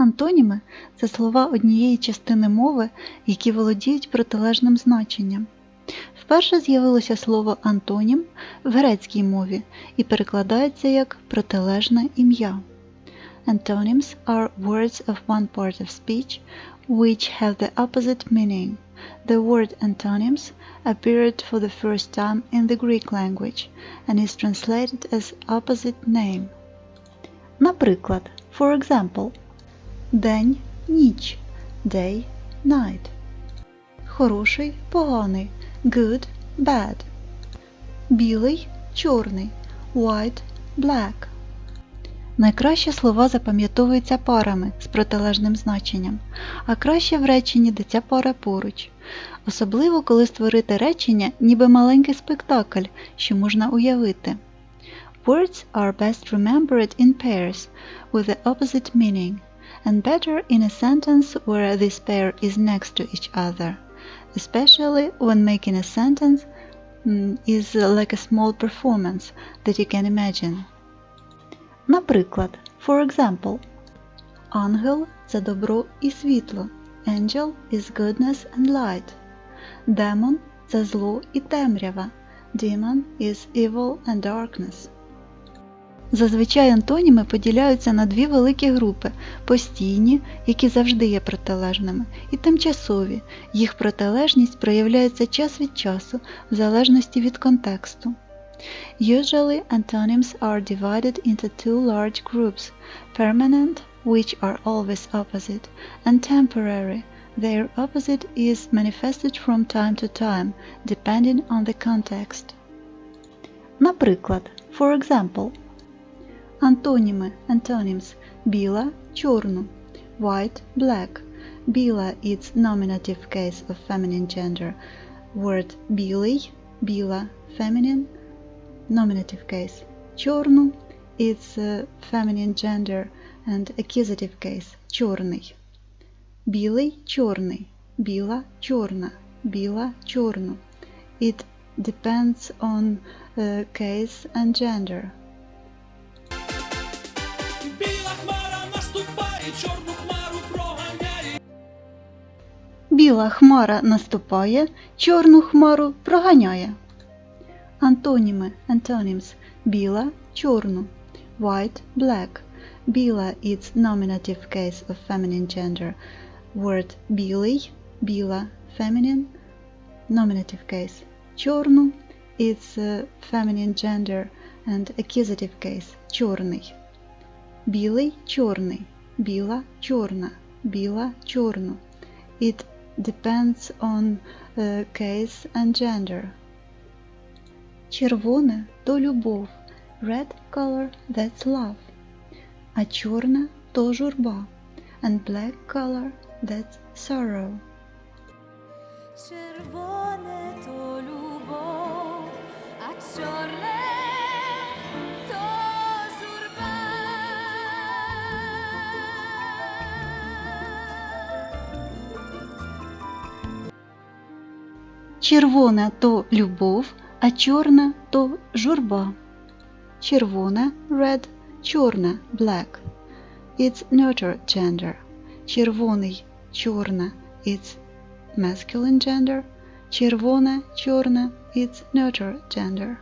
Антоніми це слова однієї частини мови, які володіють протилежним значенням. Вперше з'явилося слово антонім в грецькій мові і перекладається як протилежне ім'я. Antonyms are words of one part of speech which have the opposite meaning. The word antonyms appeared for the first time in the Greek language and is translated as opposite name. Наприклад, for example, день, ніч, day, night. Хороший, поганий, good, bad. Білий, чорний, white, black. Найкраще слова запам'ятовуються парами з протилежним значенням, а краще в реченні, де ця пара поруч. Особливо, коли створити речення, ніби маленький спектакль, що можна уявити. Words are best remembered in pairs with the opposite meaning, and better in a sentence where this pair is next to each other, especially when making a sentence mm, is like a small performance that you can imagine. Наприклад, for example, Ангел це добро і світло. Angel is goodness and light. Демон це зло і темрява. Demon is evil and darkness. Зазвичай антоніми поділяються на дві великі групи постійні, які завжди є протилежними, і тимчасові. Їх протилежність проявляється час від часу в залежності від контексту. Usually, antonyms are divided into two large groups permanent, which are always opposite, and temporary. Their opposite is manifested from time to time, depending on the context. Наприклад, for example, антоніми antonyms біла чорну, white black. Біла is nominative case of feminine gender. Word білий, біла feminine nominative case. Чорну is uh, feminine gender and accusative case. Чорний. Білий чорний. Біла чорна. Біла чорну. It depends on uh, case and gender. Біла хмара наступає, чорну хмару проганяє. Антоніми antonyms біла чорну, white black. Біла is nominative case of feminine gender. Word білий, біла feminine nominative case. Чорну uh, feminine gender and accusative case. Чорний. Білий чорний, біла чорна, біла чорну. It depends on uh, case and gender. Червоне то любов, red color that's love. А чорна то журба, and black color that's sorrow. Червоне то любов, а чорне Червона то любов, а чорна то журба. Червона red, чорна black. It's neuter gender. Червоний чорна it's masculine gender. Червона чорна it's neuter gender.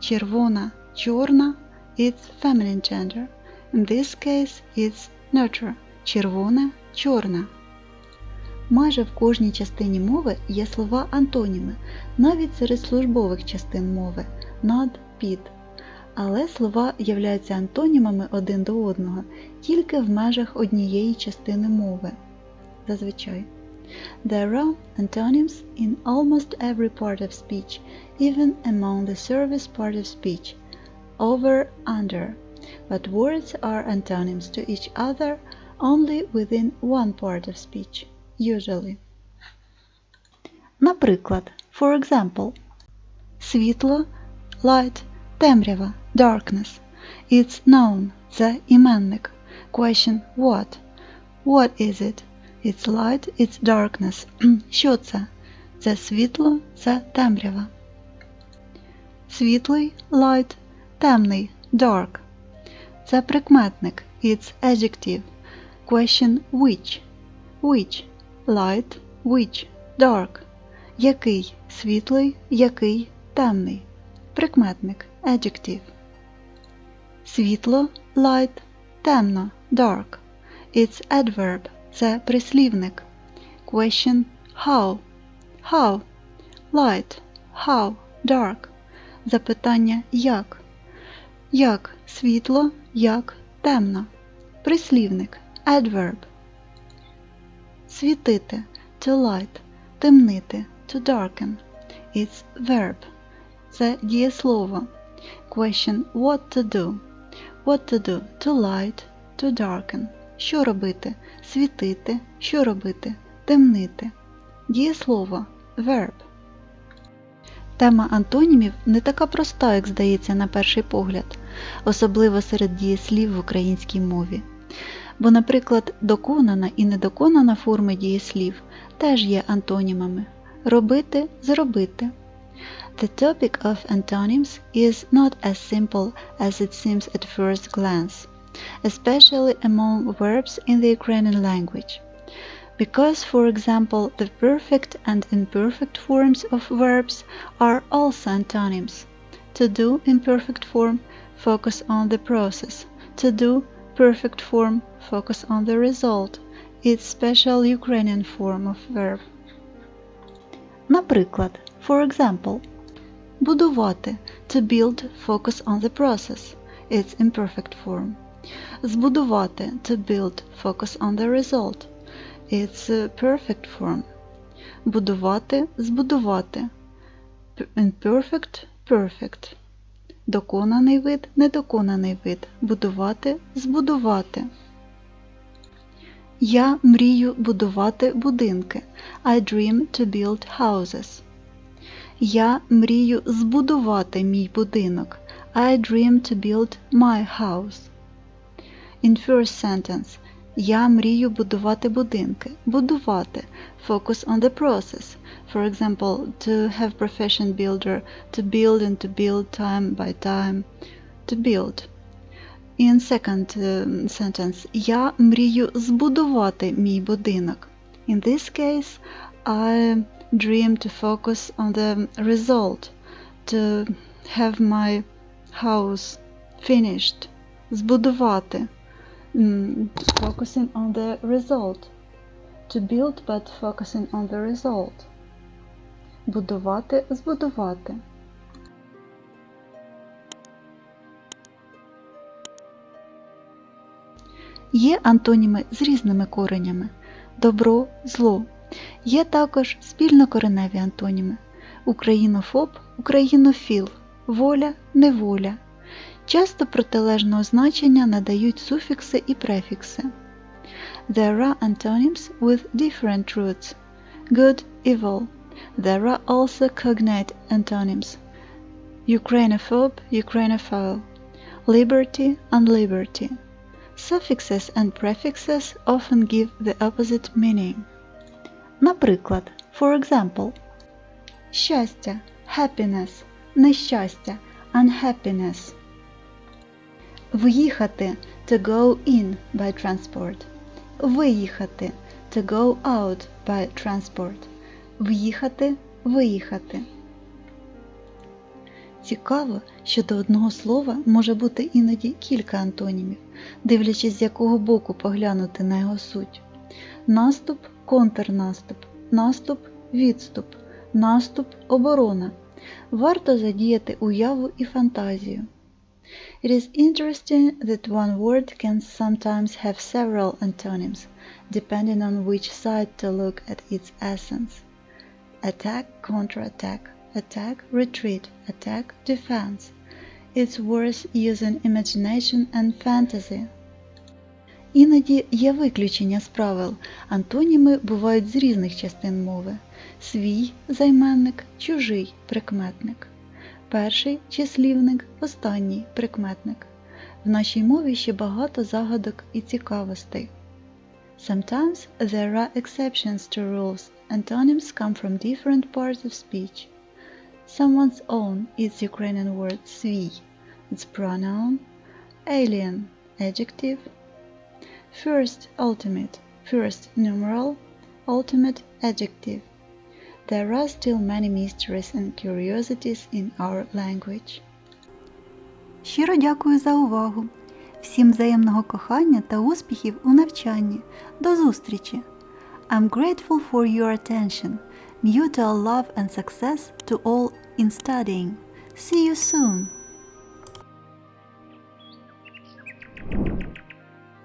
Червона чорна it's feminine gender. In this case it's neuter. Червона чорна. Майже в кожній частині мови є слова антоніми, навіть серед службових частин мови над, під. Але слова являються антонімами один до одного тільки в межах однієї частини мови. Зазвичай. There are antonyms in almost every part of speech, even among the service part of speech. Over, under. But words are antonyms to each other only within one part of speech. Usually. Наприклад, for example, світло, light, темрява, darkness. It's noun, це іменник. Question what? What is it? It's light, it's darkness. Що це? Це світло, це темрява. Світлий, light, темний, dark. Це прикметник. It's adjective. Question which? Which? Light, which? Dark. Який? Світлий, який? Темний. Прикметник. Adjective. Світло light, темно dark. It's adverb. Це прислівник. Question how? How? Light. How? Dark. Запитання як? Як світло, як темно. Прислівник. Adverb. Світити to light, темнити to darken. It's verb. Це дієслово. Question what to do. What to do? To light, to darken. Що робити? Світити. Що робити? Темнити. Дієслово verb. Тема антонімів не така проста, як здається на перший погляд, особливо серед дієслів в українській мові. Бо, наприклад, доконана і недоконана форми дієслів теж є антонімами. Робити зробити. The topic of antonyms is not as simple as it seems at first glance, especially among verbs in the Ukrainian language. Because, for example, the perfect and imperfect forms of verbs are also antonyms. To do imperfect form focus on the process. To do perfect form focus on the result. It's special Ukrainian form of verb. Наприклад, for example, будувати to build focus on the process. It's imperfect form. Збудувати to build focus on the result. It's perfect form. Будувати збудувати. Imperfect perfect. Доконаний вид недоконаний вид. Будувати збудувати. Я мрію будувати будинки. I dream to build houses. Я мрію збудувати мій будинок. I dream to build my house. In first sentence. Я мрію будувати будинки. Будувати. Focus on the process. For example, to have profession builder, to build and to build time by time. To build. In second um, sentence. Я мрію збудувати мій будинок. In this case, I dream to focus on the result, to have my house finished. Збудувати. Mm, focusing on the result. To build, but focusing on the result. Будувати, збудувати. Є антоніми з різними коренями добро, зло. Є також спільнокореневі антоніми українофоб, українофіл, воля, неволя. Часто протилежного значення надають суфікси і префікси. There are antonyms with different roots. Good, evil. There are also cognate antonyms. Ukrainophobe, Ukrainophile. Liberty, unliberty. Suffixes and prefixes often give the opposite meaning. Наприклад, for example, щастя, happiness, нещастя, unhappiness. В'їхати to go in by transport. Виїхати to go out by transport. В'їхати, виїхати. Цікаво, що до одного слова може бути іноді кілька антонімів, дивлячись з якого боку поглянути на його суть. Наступ, контрнаступ, наступ, відступ, наступ, оборона. Варто задіяти уяву і фантазію. It is interesting that one word can sometimes have several antonyms, depending on which side to look at its essence. Attack, counterattack, attack, retreat, attack, defense. It's worth using imagination and fantasy. Іноді є виключення з правил. Антоніми бувають з різних частин мови: свій займенник, чужий прикметник. Перший числівник, останній прикметник. В нашій мові ще багато загадок і цікавостей. Sometimes there are exceptions to rules. Antonyms come from different parts of speech. Someone's own is Ukrainian word свій. It's pronoun. Alien adjective. First ultimate, first numeral, ultimate adjective. There are still many mysteries and curiosities in our language. Щиро дякую за увагу. Всім взаємного кохання та успіхів у навчанні. До зустрічі! I'm grateful for your attention. Mutual love and success to all in studying. See you soon!